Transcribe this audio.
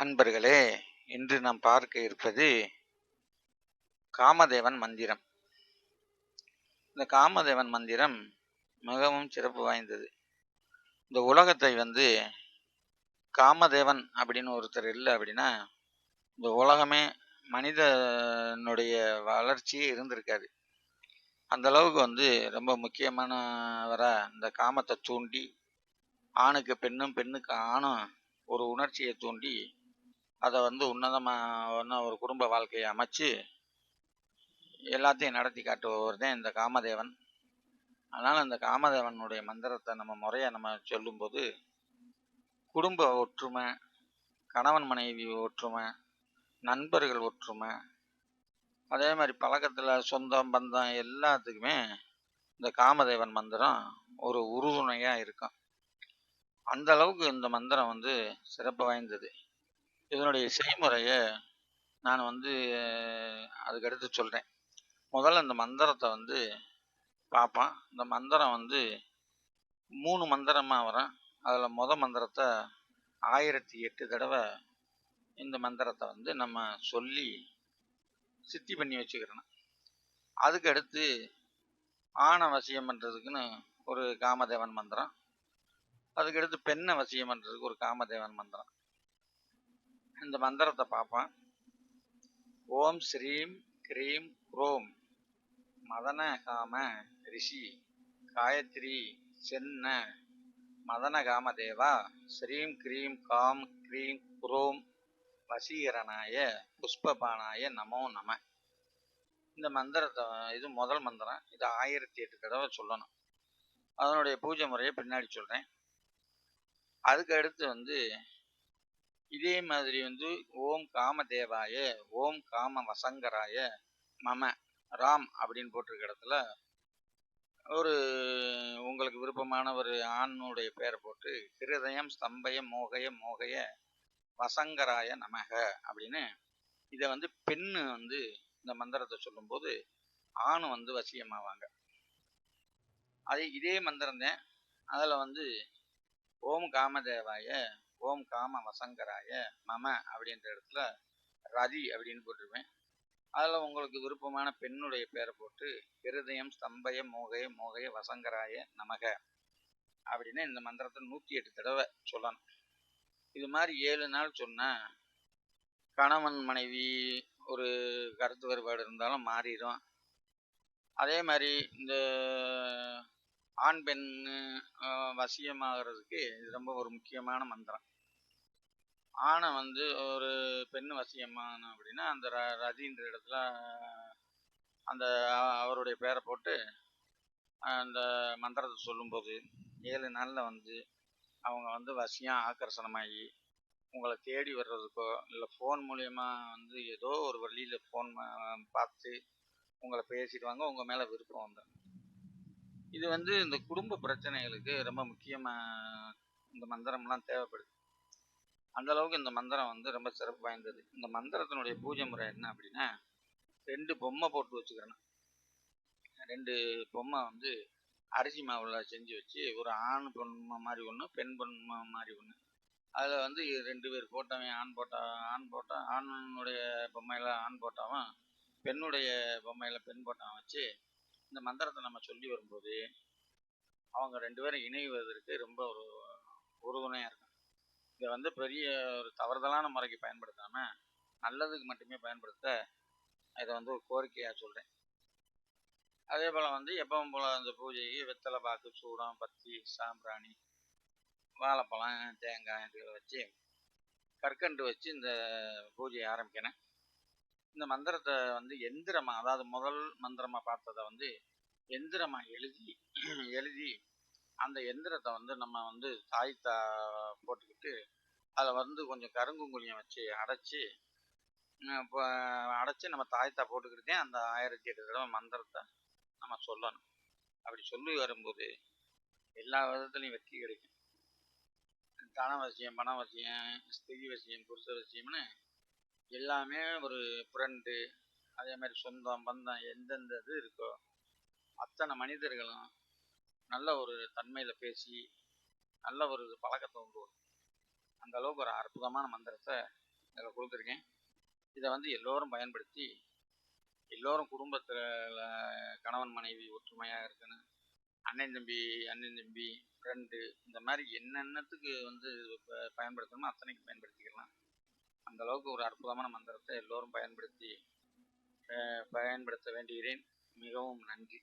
அன்பர்களே இன்று நாம் பார்க்க இருப்பது காமதேவன் மந்திரம். இந்த காமதேவன் மந்திரம் மிகவும் சிறப்பு வாய்ந்தது. இந்த உலகத்தை வந்து காமதேவன் அப்படின்னு ஒருத்தர் இல்லை அப்படின்னா இந்த உலகமே மனிதனுடைய வளர்ச்சியே இருந்திருக்காது. அந்த அளவுக்கு வந்து ரொம்ப முக்கியமானவராக இந்த காமத்தை தூண்டி ஆணுக்கு பெண்ணும் பெண்ணுக்கு ஆணும் ஒரு உணர்ச்சியை தூண்டி அதை வந்து உன்னதமான ஒரு குடும்ப வாழ்க்கையை அமைச்சு எல்லாத்தையும் நடத்தி காட்டுபவர் தான் இந்த காமதேவன். அதனால் இந்த காமதேவனுடைய மந்திரத்தை நம்ம முறையாக நம்ம சொல்லும்போது குடும்ப ஒற்றுமை கணவன் மனைவி ஒற்றுமை நண்பர்கள் ஒற்றுமை அதே மாதிரி பழக்கத்தில் சொந்தம் பந்தம் எல்லாத்துக்குமே இந்த காமதேவன் மந்திரம் ஒரு உறுதுணையாக இருக்கும். அந்த அளவுக்கு இந்த மந்திரம் வந்து சிறப்பு வாய்ந்தது. இதனுடைய செய்முறையை நான் வந்து அதுக்கடுத்து சொல்கிறேன் முதல்ல இந்த மந்திரத்தை வந்து பார்ப்போம் இந்த மந்திரம் வந்து மூணு மந்திரமாக வரும். அதில் முத மந்திரத்தை ஆயிரத்தி எட்டு தடவை இந்த மந்திரத்தை வந்து நம்ம சொல்லி சித்தி பண்ணி வச்சுக்கிறோம் அதுக்கடுத்து ஆணை வசியம் பண்ணுறதுக்குன்னு ஒரு காமதேவன் மந்திரம். அதுக்கடுத்து பெண்ணை வசியம் பண்ணுறதுக்கு ஒரு காமதேவன் மந்திரம். இந்த மந்திரத்தை பார்ப்போம். ஓம் ஸ்ரீம் க்ரீம் குரோம் மதனகாம ரிஷி காயத்ரி சென்ன மதனகாம தேவா. ஸ்ரீம் க்ரீம் காம் க்ரீம் குரோம் வசீகரனாய புஷ்பபானாய நமோ நம. இந்த மந்திரத்தை இது முதல் மந்திரம். இது ஆயிரத்தி எட்டு தடவை சொல்லணும். அதனுடைய பூஜை முறையை பின்னாடி சொல்கிறேன் அதுக்கு அடுத்து வந்து இதே மாதிரி வந்து ஓம் காமதேவாய ஓம் காம வசங்கராய மம ராம் அப்படின்னு போட்டிருக்க இடத்துல ஒரு உங்களுக்கு விருப்பமான ஒரு ஆணுடைய பேரை போட்டு ஹிருதயம் ஸ்தம்பய மோகய மோகய வசங்கராய நமக அப்படின்னு இதை வந்து பெண்ணு வந்து இந்த மந்திரத்தை சொல்லும்போது ஆணு வந்து வசியமாவாங்க. அது இதே மந்திரம் தான் அதில் வந்து ஓம் காமதேவாய ஓம் காம வசங்கராய மம அப்படின்ற இடத்துல ரதி அப்படின்னு போட்டிருப்பேன். அதில் உங்களுக்கு விருப்பமான பெண்ணுடைய பேரை போட்டு ஹிருதயம் ஸ்தம்பய மோகய மோகய வசங்கராய நமக அப்படின்னு இந்த மந்திரத்தை நூற்றி எட்டு தடவை சொல்லணும். இது மாதிரி ஏழு நாள் சொன்னால் கணவன் மனைவி ஒரு கருத்து வேறுபாடு இருந்தாலும் மாறிடும் அதே மாதிரி இந்த ஆண் பெண் வசியமாகிறதுக்கு இது ரொம்ப ஒரு முக்கியமான மந்திரம். ஆணை வந்து ஒரு பெண் வசியமான அப்படின்னா அந்த ர ரதின்ற இடத்துல அந்த அவருடைய பேரை போட்டு அந்த மந்திரத்தை சொல்லும்போது ஏழு நாளில் வந்து அவங்க வந்து வசியம் ஆக்கர்ஷணமாகி உங்களை தேடி வர்றதுக்கோ இல்லை ஃபோன் மூலயமா வந்து ஏதோ ஒரு வழியில் ஃபோன் பார்த்து உங்களை பேசிடுவாங்க உங்கள் மேலே விருப்பம் வந்துடும் இது வந்து இந்த குடும்ப பிரச்சனைகளுக்கு ரொம்ப முக்கியமாக இந்த மந்திரம்லாம் தேவைப்படுது. அந்த அளவுக்கு இந்த மந்திரம் வந்து ரொம்ப சிறப்பு வாய்ந்தது. இந்த மந்திரத்தினுடைய பூஜை முறை என்ன அப்படின்னா ரெண்டு பொம்மை போட்டு வச்சுக்கிறேன் ரெண்டு பொம்மை வந்து அரிசி மாவில் செஞ்சு வச்சு ஒரு ஆண் பொம்மை மாதிரி ஒன்று பெண் பொம்மை மாதிரி ஒன்று அதில் வந்து ரெண்டு பேர் போட்டவன் ஆண் போட்டா ஆண் போட்டா ஆணுடைய பொம்மையில் ஆண் போட்டாவும் பெண்ணுடைய பொம்மையில் பெண் போட்டாவும் வச்சு இந்த மந்திரத்தை நம்ம சொல்லி வரும்போது அவங்க ரெண்டு பேரும் இணைவதற்கு ரொம்ப ஒரு உறுதுணையாக இருக்கும் இதை வந்து பெரிய ஒரு தவறுதலான முறைக்கு பயன்படுத்தாமல் நல்லதுக்கு மட்டுமே பயன்படுத்த இதை வந்து ஒரு கோரிக்கையாக சொல்கிறேன் அதே போல் வந்து எப்பவும் போல் அந்த பூஜைக்கு வெத்தலை பாக்கு சூடம் பத்தி சாம்பிராணி வாழைப்பழம் தேங்காய் இதுகளை வச்சு கற்கண்டு வச்சு இந்த பூஜையை ஆரம்பிக்கணும் இந்த மந்திரத்தை வந்து எந்திரமாக அதாவது முதல் மந்திரமாக பார்த்ததை வந்து எந்திரமாக எழுதி எழுதி அந்த எந்திரத்தை வந்து நம்ம வந்து தாய்த்தா போட்டுக்கிட்டு அதில் வந்து கொஞ்சம் கருங்குங்குழியம் வச்சு அடைச்சி இப்போ அடைச்சி நம்ம தாய்த்தா போட்டுக்கிட்டே அந்த ஆயிரத்தி எட்டு தடவை மந்திரத்தை நம்ம சொல்லணும். அப்படி சொல்லி வரும்போது எல்லா விதத்துலையும் வெற்றி கிடைக்கும். தன வசியம் பண வசியம் ஸ்திதி வசியம் புருஷ வசியம்னு எல்லாமே ஒரு ஃப்ரெண்டு அதே மாதிரி சொந்தம் பந்தம் எந்தெந்த இது இருக்கோ அத்தனை மனிதர்களும் நல்ல ஒரு தன்மையில் பேசி நல்ல ஒரு பழக்கத்தை உண்டு. அந்த அளவுக்கு ஒரு அற்புதமான மந்திரத்தை இதில் கொடுத்துருக்கேன். இதை வந்து எல்லோரும் பயன்படுத்தி எல்லோரும் குடும்பத்தில் கணவன் மனைவி ஒற்றுமையாக இருக்கணும் அண்ணன் தம்பி அண்ணன் தம்பி ஃப்ரெண்டு இந்த மாதிரி என்னென்னத்துக்கு வந்து பயன்படுத்தணுமோ அத்தனைக்கு பயன்படுத்திக்கலாம். அந்த அளவுக்கு ஒரு அற்புதமான மந்திரத்தை எல்லோரும் பயன்படுத்தி பயன்படுத்த வேண்டுகிறேன். மிகவும் நன்றி.